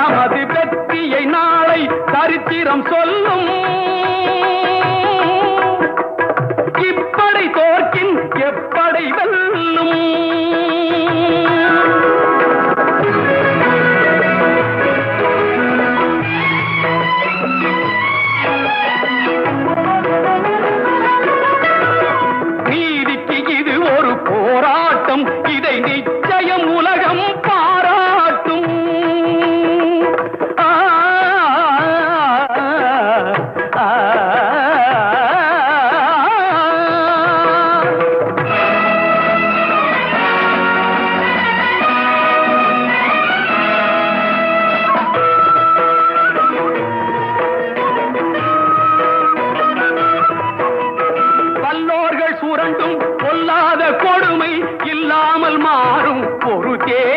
நமது வெற்றியை நாளை சரித்திரம் சொல்லும். இப்படை தோற்கின் எப்படை வெல்லும். நீதிக்கு இது ஒரு போராட்டம் இதை நிச்சயம் உலகம் பொல்லாத கொடுமை இல்லாமல் மாறும் பொருட்டே